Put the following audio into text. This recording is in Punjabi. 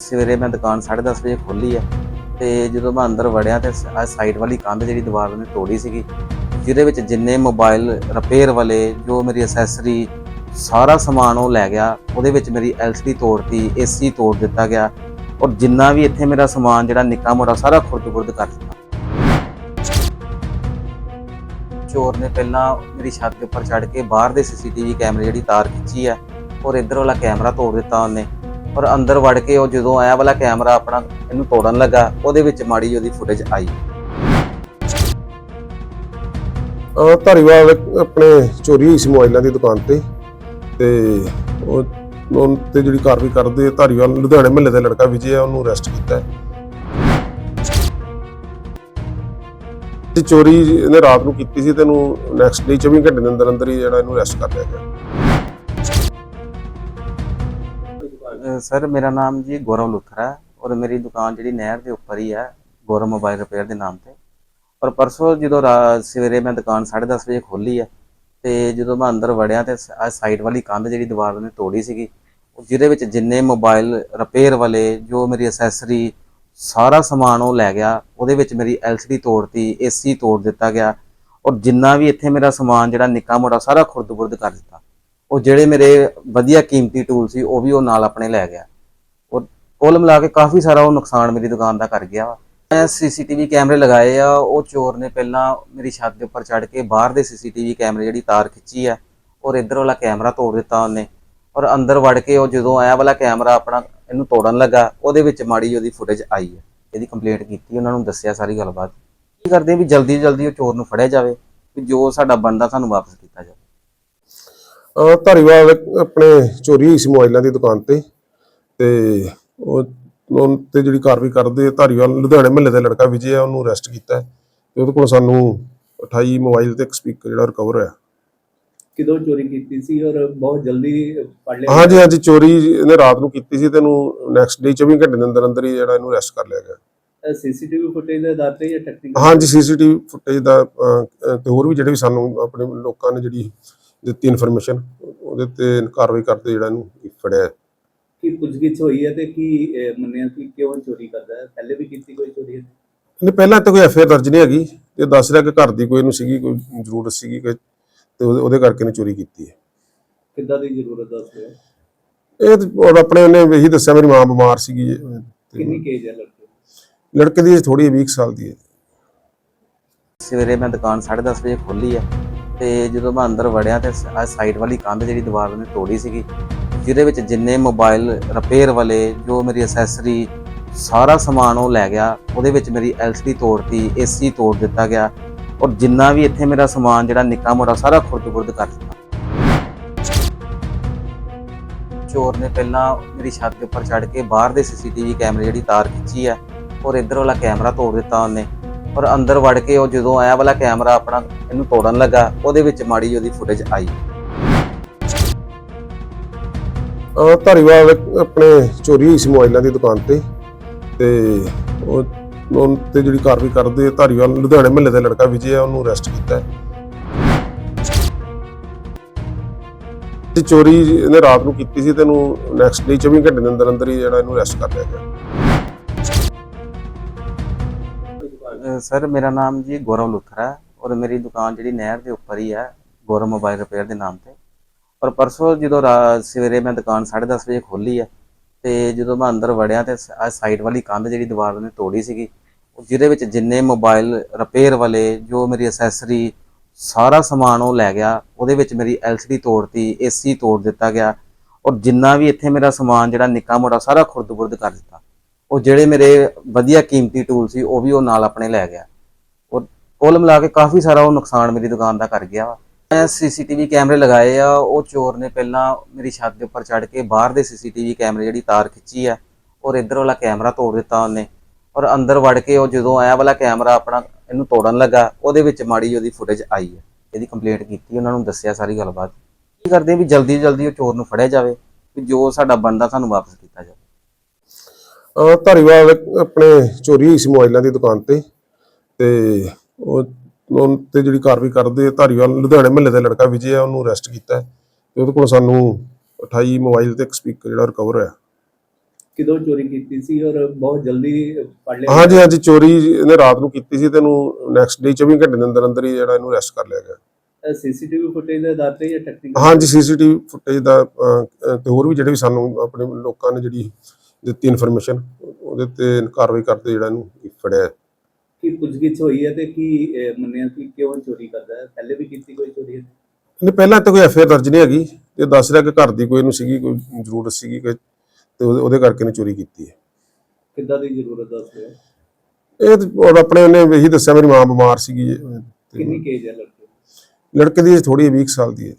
ਸਵੇਰੇ ਮੈਂ ਦੁਕਾਨ 10:30 ਵਜੇ ਖੋਲੀ ਹੈ ਤੇ ਜਦੋਂ ਮੈਂ ਅੰਦਰ ਵੜਿਆ ਤੇ ਸਾਈਡ ਵਾਲੀ ਕੰਧ ਜਿਹੜੀ ਦੀਵਾਰ ਨੇ ਤੋੜੀ ਸੀਗੀ, ਜਿਹਦੇ ਵਿੱਚ ਜਿੰਨੇ ਮੋਬਾਈਲ ਰਿਪੇਅਰ ਵਾਲੇ, ਜੋ ਮੇਰੀ ਐਸੈਸਰੀ ਸਾਰਾ ਸਮਾਨ ਉਹ ਲੈ ਗਿਆ, ਉਹਦੇ ਵਿੱਚ ਮੇਰੀ LCD ਤੋੜਤੀ AC ਤੋੜ ਦਿੱਤਾ ਗਿਆ ਔਰ ਜਿੰਨਾ ਵੀ ਇੱਥੇ ਮੇਰਾ ਸਮਾਨ ਜਿਹੜਾ ਨਿੱਕਾ ਮੋਟਾ ਸਾਰਾ ਖੁਰਦ-ਖੁਰਦ ਕਰ ਦਿੱਤਾ। ਚੋਰ ਨੇ ਪਹਿਲਾਂ ਮੇਰੀ ਛੱਤ ਦੇ ਉੱਪਰ ਚੜ੍ਹ ਕੇ ਬਾਹਰ ਦੇ ਸੀਸੀਟੀਵੀ ਕੈਮਰੇ ਜਿਹੜੀ ਤਾਰ ਖਿੱਚੀ ਹੈ ਔਰ ਇੱਧਰ ਵਾਲਾ ਕੈਮਰਾ ਤੋੜ ਦਿੱਤਾ ਉਹਨੇ। ਔਰ ਅੰਦਰ ਵੜ ਕੇ ਉਹ ਜਦੋਂ ਆਇਆ ਵਾਲਾ ਕੈਮਰਾ ਆਪਣਾ ਇਹਨੂੰ ਤੋੜਨ ਲੱਗਾ, ਉਹਦੇ ਵਿੱਚ ਮਾੜੀ ਉਹਦੀ ਫੁਟੇਜ ਆਈ। ਅਹ ਧਾਰੀਵਾਲ ਆਪਣੇ ਚੋਰੀ ਹੋਈ ਸੀ ਮੋਬਾਈਲਾਂ ਦੀ ਦੁਕਾਨ ਤੇ। ਤੇ ਉਹ ਉਹ ਤੇ ਜਿਹੜੀ ਕਾਰਵਾਈ ਕਰਦੇ ਧਾਰੀਵਾਲ ਲੁਧਿਆਣੇ ਮਹੱਲੇ ਦਾ ਲੜਕਾ ਵਿਜੇ ਆ, ਉਹਨੂੰ ਅਰੈਸਟ ਕੀਤਾ ਤੇ ਚੋਰੀ ਇਹਨੇ ਰਾਤ ਨੂੰ ਕੀਤੀ ਸੀ ਤੇ ਇਹਨੂੰ ਨੈਕਸਟ ਡੇ 24 ਘੰਟੇ ਦੇ ਅੰਦਰ ਅੰਦਰ ਹੀ ਜਿਹੜਾ ਇਹਨੂੰ ਅਰੈਸਟ ਕਰ ਲਿਆ ਗਿਆ। ਸਰ, ਮੇਰਾ ਨਾਮ ਜੀ ਗੌਰਵ ਲੁਥਰਾ ਹੈ ਔਰ ਮੇਰੀ ਦੁਕਾਨ ਜਿਹੜੀ ਨਹਿਰ ਦੇ ਉੱਪਰ ਹੀ ਹੈ, ਗੌਰਵ ਮੋਬਾਈਲ ਰਿਪੇਅਰ ਦੇ ਨਾਮ ਤੇ। ਔਰ ਪਰਸੋਂ ਜਦੋਂ ਰਾ- ਸਵੇਰੇ ਮੈਂ ਦੁਕਾਨ 10:30 ਵਜੇ ਖੋਲੀ ਹੈ ਤੇ ਜਦੋਂ ਮੈਂ ਅੰਦਰ ਵੜਿਆ ਤੇ ਸਾਈਡ ਵਾਲੀ ਕੰਧ ਜਿਹੜੀ ਦੀਵਾਰ ਨੇ ਤੋੜੀ ਸੀਗੀ ਜਿਹਦੇ ਵਿੱਚ ਜਿੰਨੇ ਮੋਬਾਈਲ ਰਿਪੇਅਰ ਵਾਲੇ, ਜੋ ਮੇਰੀ ਐਸੈਸਰੀ ਸਾਰਾ ਸਮਾਨ ਉਹ ਲੈ ਗਿਆ, ਉਹਦੇ ਵਿੱਚ ਮੇਰੀ LCD ਤੋੜਤੀ AC ਤੋੜ ਦਿੱਤਾ ਗਿਆ ਔਰ ਜਿੰਨਾ ਵੀ ਇੱਥੇ ਮੇਰਾ ਸਮਾਨ ਜਿਹੜਾ ਨਿੱਕਾ ਮੋਟਾ ਸਾਰਾ ਖੁਰਦ ਬੁਰਦ ਕਰ ਦਿੱਤਾ। ਉਹ ਜਿਹੜੇ ਮੇਰੇ ਵਧੀਆ ਕੀਮਤੀ ਟੂਲ ਸੀ, ਉਹ ਵੀ ਉਹ ਨਾਲ ਆਪਣੇ ਲੈ ਗਿਆ। ਉਹ ਕੁੱਲ ਮਿਲਾ ਕੇ ਕਾਫੀ ਸਾਰਾ ਉਹ ਨੁਕਸਾਨ ਮੇਰੀ ਦੁਕਾਨ ਦਾ ਕਰ ਗਿਆ ਵਾ। ਮੈਂ ਸੀਸੀਟੀਵੀ ਕੈਮਰੇ ਲਗਾਏ ਆ, ਉਹ ਚੋਰ ਨੇ ਪਹਿਲਾਂ ਮੇਰੀ ਛੱਤ ਦੇ ਉੱਪਰ ਚੜ੍ਹ ਕੇ ਬਾਹਰ ਦੇ ਸੀਸੀਟੀਵੀ ਕੈਮਰੇ ਜਿਹੜੀ ਤਾਰ ਖਿੱਚੀ ਆ, ਔਰ ਇੱਧਰ ਵਾਲਾ ਕੈਮਰਾ ਤੋੜ ਦਿੱਤਾ ਉਹਨੇ। ਔਰ ਅੰਦਰ ਵੜ ਕੇ ਉਹ ਜਦੋਂ ਆਇਆ ਵਾਲਾ ਕੈਮਰਾ ਆਪਣਾ ਇਹਨੂੰ ਤੋੜਨ ਲੱਗਾ, ਉਹਦੇ ਵਿੱਚ ਮਾੜੀ ਉਹਦੀ ਫੁਟੇਜ ਆਈ ਹੈ ਇਹਦੀ ਕੰਪਲੇਂਟ ਕੀਤੀ, ਉਹਨਾਂ ਨੂੰ ਦੱਸਿਆ ਸਾਰੀ ਗੱਲਬਾਤ। ਕੀ ਕਰਦੇ ਵੀ ਜਲਦੀ ਜਲਦੀ ਉਹ ਚੋਰ ਨੂੰ ਫੜਿਆ ਜਾਵੇ, ਵੀ ਜੋ ਸਾਡਾ ਬਣਦਾ ਸਾਨੂੰ ਵਾਪਸ ਕੀਤਾ ਜਾਵੇ। ਧਾਰੀਵਾਲ ਆਪਣੇ ਚੋਰੀ ਹੋਈ ਸੀ ਮੋਬਾਈਲਾਂ ਦੀ ਦੁਕਾਨ ਤੇ ਤੇ ਉਹ ਉਹ ਤੇ ਜਿਹੜੀ ਕਾਰਵਾਈ ਕਰਦੇ ਧਾਰੀਵਾਲ ਲੁਧਿਆਣੇ ਮਹੱਲੇ ਦਾ ਲੜਕਾ ਵਿਜੇ ਆ ਉਹਨੂੰ ਅਰੈਸਟ ਕੀਤਾ ਤੇ ਉਹਦੇ ਕੋਲ ਸਾਨੂੰ 28 ਮੋਬਾਈਲ ਤੇ ਇੱਕ ਸਪੀਕਰ ਜਿਹੜਾ ਰਿਕਵਰ ਹੋਇਆ। ਕਿਦੋਂ ਚੋਰੀ ਕੀਤੀ ਸੀ ਔਰ ਬਹੁਤ ਜਲਦੀ ਫੜ ਲਿਆ? ਹਾਂਜੀ ਹਾਂਜੀ ਚੋਰੀ ਇਹਨੇ ਰਾਤ ਨੂੰ ਕੀਤੀ ਸੀ ਤੇ ਇਹਨੂੰ ਨੈਕਸਟ ਡੇ 24 ਘੰਟੇ ਦੇ ਅੰਦਰ ਅੰਦਰ ਹੀ ਜਿਹੜਾ ਇਹਨੂੰ ਅਰੈਸਟ ਕਰ ਲਿਆ ਗਿਆ। ਸੀਸੀਟੀਵੀ ਫੁਟੇਜ ਦੇ ਆਧਾਰ ਤੇ ਜਾਂ ਟੈਕਨੀਕਲ ਹਾਂਜੀ ਸੀਸੀਟੀਵੀ ਫੁਟੇਜ ਦਾ ਤੇ ਹੋਰ ਵੀ ਜਿਹੜੇ ਵੀ ਸਾਨੂੰ ਆਪਣੇ ਲੋਕਾਂ ਨੇ ਜਿਹੜੀ ਦਿੱਤੀ ਇਨਫੋਰਮੇਸ਼ਨ ਉਹਦੇ ਤੇ ਕਾਰਵਾਈ ਕਰਦੇ ਜਿਹੜਾ ਇਹਨੂੰ ਫੜਿਆ। ਕੀ ਪੁੱਛਗਿੱਛ ਹੋਈ ਹੈ ਤੇ ਕੀ ਮੰਨਿਆ ਕਿ ਕਿਉਂ ਚੋਰੀ ਕਰਦਾ ਹੈ? ਪਹਿਲੇ ਵੀ ਕੀਤੀ ਕੋਈ ਚੋਰੀ ਹੈ? ਨਹੀਂ ਪਹਿਲਾਂ ਤਾਂ ਕੋਈ ਐਫਆਈਆਰ ਦਰਜ ਨਹੀਂ ਹੈਗੀ। ਤੇ ਦੱਸ ਰਿਹਾ ਕਿ ਘਰ ਦੀ ਕੋਈ ਇਹਨੂੰ ਸੀਗੀ ਕੋਈ ਜ਼ਰੂਰਤ ਸੀਗੀ ਕਿ ਤੇ ਉਹਦੇ ਉਹਦੇ ਕਰਕੇ ਨੇ ਚੋਰੀ ਕੀਤੀ ਹੈ। ਕਿੱਦਾਂ ਦੀ ਜ਼ਰੂਰਤ ਦੱਸ ਰਿਹਾ ਇਹ ਆਪਣੇ ਉਹਨੇ ਇਹੀ ਦੱਸਿਆ ਮੇਰੀ ਮਾਂ ਬਿਮਾਰ ਸੀਗੀ ਕਿੰਨੀ ਕੇਜ ਹੈ ਲੜਕੇ ਲੜਕੇ ਦੀ ਥੋੜੀ 20 ਸਾਲ ਦੀ ਹੈ। ਸਵੇਰੇ ਮੈਂ ਦੁਕਾਨ 10:30 ਵਜੇ ਖੋਲੀ ਹੈ। ਤੇ ਜਦੋਂ ਮੈਂ ਅੰਦਰ ਵੜਿਆ ਤੇ ਸਾਈਡ ਵਾਲੀ ਕੰਧ ਜਿਹੜੀ ਦੀਵਾਰ ਨੇ ਤੋੜੀ ਸੀਗੀ, ਜਿਹਦੇ ਵਿੱਚ ਜਿੰਨੇ ਮੋਬਾਈਲ ਰਿਪੇਅਰ ਵਾਲੇ, ਜੋ ਮੇਰੀ ਐਸੈਸਰੀ ਸਾਰਾ ਸਮਾਨ ਉਹ ਲੈ ਗਿਆ, ਉਹਦੇ ਵਿੱਚ ਮੇਰੀ LCD ਤੋੜਤੀ AC ਤੋੜ ਦਿੱਤਾ ਗਿਆ, ਔਰ ਜਿੰਨਾ ਵੀ ਇੱਥੇ ਮੇਰਾ ਸਮਾਨ ਜਿਹੜਾ ਨਿੱਕਾ ਮੋਟਾ ਸਾਰਾ ਖੁਰਦ-ਖੁਰਦ ਕਰ ਦਿੱਤਾ। ਚੋਰ ਨੇ ਪਹਿਲਾਂ ਮੇਰੀ ਛੱਤ ਦੇ ਉੱਪਰ ਚੜ੍ਹ ਕੇ ਬਾਹਰ ਦੇ ਸੀਸੀਟੀਵੀ ਕੈਮਰੇ ਜਿਹੜੀ ਤਾਰ ਖਿੱਚੀ ਹੈ ਔਰ ਇੱਧਰ ਵਾਲਾ ਕੈਮਰਾ ਤੋੜ ਦਿੱਤਾ ਉਹਨੇ। ਔਰ ਅੰਦਰ ਵੜ ਕੇ ਉਹ ਜਦੋਂ ਆਇਆ ਵਾਲਾ ਕੈਮਰਾ ਆਪਣਾ ਇਹਨੂੰ ਤੋੜਨ ਲੱਗਾ, ਉਹਦੇ ਵਿੱਚ ਮਾੜੀ ਉਹਦੀ ਫੁਟੇਜ ਆਈ। ਅਹ ਧਾਰੀਵਾਲ ਆਪਣੇ ਚੋਰੀ ਹੋਈ ਸੀ ਮੋਬਾਈਲਾਂ ਦੀ ਦੁਕਾਨ ਤੇ ਤੇ ਉਹ ਉਹ ਤੇ ਜਿਹੜੀ ਕਾਰਵਾਈ ਕਰਦੇ ਧਾਰੀਵਾਲ ਲੁਧਿਆਣੇ ਮਹੱਲੇ ਦਾ ਲੜਕਾ ਵਿਜੇ ਆ, ਉਹਨੂੰ ਅਰੈਸਟ ਕੀਤਾ ਤੇ ਚੋਰੀ ਇਹਨੇ ਰਾਤ ਨੂੰ ਕੀਤੀ ਸੀ ਤੇ ਇਹਨੂੰ ਨੈਕਸਟ ਡੇ 24 ਘੰਟੇ ਦੇ ਅੰਦਰ ਅੰਦਰ ਹੀ ਜਿਹੜਾ ਇਹਨੂੰ ਅਰੈਸਟ ਕਰ ਲਿਆ ਗਿਆ। ਸਰ, ਮੇਰਾ ਨਾਮ ਜੀ ਗੌਰਵ ਲੁਥਰਾ ਹੈ ਔਰ ਮੇਰੀ ਦੁਕਾਨ ਜਿਹੜੀ ਨਹਿਰ ਦੇ ਉੱਪਰ ਹੀ ਹੈ, ਗੌਰਵ ਮੋਬਾਈਲ ਰਿਪੇਅਰ ਦੇ ਨਾਮ ਤੇ। ਔਰ ਪਰਸੋਂ ਜਦੋਂ ਰਾ- ਸਵੇਰੇ ਮੈਂ ਦੁਕਾਨ 10:30 ਵਜੇ ਖੋਲੀ ਹੈ ਤੇ ਜਦੋਂ ਮੈਂ ਅੰਦਰ ਵੜਿਆ ਤੇ ਸਾਈਡ ਵਾਲੀ ਕੰਧ ਜਿਹੜੀ ਦੀਵਾਰ ਨੇ ਤੋੜੀ ਸੀਗੀ ਜਿਹਦੇ ਵਿੱਚ ਜਿੰਨੇ ਮੋਬਾਈਲ ਰਿਪੇਅਰ ਵਾਲੇ, ਜੋ ਮੇਰੀ ਐਸੈਸਰੀ ਸਾਰਾ ਸਮਾਨ ਉਹ ਲੈ ਗਿਆ, ਉਹਦੇ ਵਿੱਚ ਮੇਰੀ LCD ਤੋੜਤੀ AC ਤੋੜ ਦਿੱਤਾ ਗਿਆ ਔਰ ਜਿੰਨਾ ਵੀ ਇੱਥੇ ਮੇਰਾ ਸਮਾਨ ਜਿਹੜਾ ਨਿੱਕਾ ਮੋਟਾ ਸਾਰਾ ਖੁਰਦ ਬੁਰਦ ਕਰ ਦਿੱਤਾ। ਉਹ ਜਿਹੜੇ ਮੇਰੇ ਵਧੀਆ ਕੀਮਤੀ ਟੂਲ ਸੀ, ਉਹ ਵੀ ਉਹ ਨਾਲ ਆਪਣੇ ਲੈ ਗਿਆ। ਔਰ ਕੁੱਲ ਮਿਲਾ ਕੇ ਕਾਫੀ ਸਾਰਾ ਉਹ ਨੁਕਸਾਨ ਮੇਰੀ ਦੁਕਾਨ ਦਾ ਕਰ ਗਿਆ ਵਾ। ਮੈਂ ਸੀਸੀਟੀਵੀ ਕੈਮਰੇ ਲਗਾਏ ਆ, ਉਹ ਚੋਰ ਨੇ ਪਹਿਲਾਂ ਮੇਰੀ ਛੱਤ ਦੇ ਉੱਪਰ ਚੜ੍ਹ ਕੇ ਬਾਹਰ ਦੇ ਸੀਸੀਟੀਵੀ ਕੈਮਰੇ ਜਿਹੜੀ ਤਾਰ ਖਿੱਚੀ ਆ, ਔਰ ਇੱਧਰ ਵਾਲਾ ਕੈਮਰਾ ਤੋੜ ਦਿੱਤਾ ਉਹਨੇ। ਔਰ ਅੰਦਰ ਵੜ ਕੇ ਉਹ ਜਦੋਂ ਆਇਆ ਵਾਲਾ ਕੈਮਰਾ ਆਪਣਾ ਇਹਨੂੰ ਤੋੜਨ ਲੱਗਾ, ਉਹਦੇ ਵਿੱਚ ਮਾੜੀ ਉਹਦੀ ਫੁਟੇਜ ਆਈ ਹੈ ਇਹਦੀ ਕੰਪਲੇਂਟ ਕੀਤੀ, ਉਹਨਾਂ ਨੂੰ ਦੱਸਿਆ ਸਾਰੀ ਗੱਲਬਾਤ। ਕੀ ਕਰਦੇ ਵੀ ਜਲਦੀ ਜਲਦੀ ਉਹ ਚੋਰ ਨੂੰ ਫੜਿਆ ਜਾਵੇ, ਵੀ ਜੋ ਸਾਡਾ ਬਣਦਾ ਸਾਨੂੰ ਵਾਪਸ ਕੀਤਾ ਜਾਵੇ। ਧਾਰੀਵਾਲ ਆਪਣੇ ਚੋਰੀ ਹੋਈ ਸੀ ਮੋਬਾਈਲਾਂ ਦੀ ਦੁਕਾਨ ਤੇ ਤੇ ਉਹ ਉਹ ਤੇ ਜਿਹੜੀ ਕਾਰਵਾਈ ਕਰਦੇ ਧਾਰੀਵਾਲ ਲੁਧਿਆਣੇ ਮਹੱਲੇ ਦਾ ਲੜਕਾ ਵਿਜੇ ਆ ਉਹਨੂੰ ਅਰੈਸਟ ਕੀਤਾ ਤੇ ਉਹਦੇ ਕੋਲ ਸਾਨੂੰ 28 ਮੋਬਾਈਲ ਤੇ ਇੱਕ ਸਪੀਕਰ ਜਿਹੜਾ ਰਿਕਵਰ ਹੋਇਆ। ਕਿਦੋਂ ਚੋਰੀ ਕੀਤੀ ਸੀ ਔਰ ਬਹੁਤ ਜਲਦੀ ਫੜ ਲਿਆ? ਹਾਂਜੀ ਹਾਂਜੀ ਚੋਰੀ ਇਹਨੇ ਰਾਤ ਨੂੰ ਕੀਤੀ ਸੀ ਤੇ ਇਹਨੂੰ ਨੈਕਸਟ ਡੇ 24 ਘੰਟੇ ਦੇ ਅੰਦਰ ਅੰਦਰ ਹੀ ਜਿਹੜਾ ਇਹਨੂੰ ਅਰੈਸਟ ਕਰ ਲਿਆ ਗਿਆ। ਸੀਸੀਟੀਵੀ ਫੁਟੇਜ ਦੇ ਆਧਾਰ ਤੇ ਜਾਂ ਟੈਕਨੀਕਲ ਹਾਂਜੀ ਸੀਸੀਟੀਵੀ ਫੁਟੇਜ ਦਾ ਤੇ ਹੋਰ ਵੀ ਜਿਹੜੇ ਵੀ ਸਾਨੂੰ ਆਪਣੇ ਲੋਕਾਂ ਨੇ ਜਿਹੜੀ ਦਿੱਤੀ ਇਨਫੋਰਮੇਸ਼ਨ ਉਹਦੇ ਤੇ ਕਾਰਵਾਈ ਕਰਦੇ ਜਿਹੜਾ ਇਹਨੂੰ ਫੜਿਆ। ਕੀ ਪੁੱਛਗਿੱਛ ਹੋਈ ਹੈ ਤੇ ਕੀ ਮੰਨਿਆ ਕਿ ਕਿਉਂ ਚੋਰੀ ਕਰਦਾ ਹੈ? ਪਹਿਲੇ ਵੀ ਕੀਤੀ ਕੋਈ ਚੋਰੀ ਹੈ? ਨਹੀਂ ਪਹਿਲਾਂ ਤਾਂ ਕੋਈ ਐਫਆਈਆਰ ਦਰਜ ਨਹੀਂ ਹੈਗੀ। ਤੇ ਦੱਸ ਰਿਹਾ ਕਿ ਘਰ ਦੀ ਕੋਈ ਇਹਨੂੰ ਸੀਗੀ ਕੋਈ ਜ਼ਰੂਰਤ ਸੀਗੀ ਕਿ ਤੇ ਉਹਦੇ ਕਰਕੇ ਇਹਨੇ ਚੋਰੀ ਕੀਤੀ ਹੈ। ਕਿੱਦਾਂ ਦੀ ਜ਼ਰੂਰਤ ਦੱਸ ਰਿਹਾ ਇਹ ਤੇ ਔਰ ਆਪਣੇ ਉਹਨੇ ਇਹੀ ਦੱਸਿਆ ਮੇਰੀ ਮਾਂ ਬਿਮਾਰ ਸੀਗੀ ਕਿੰਨੀ ਕੇਜ ਹੈ ਲੜਕੇ? ਲੜਕੇ ਦੀ ਥੋੜੀ 20 ਕੁ ਸਾਲ ਦੀ ਹੈ।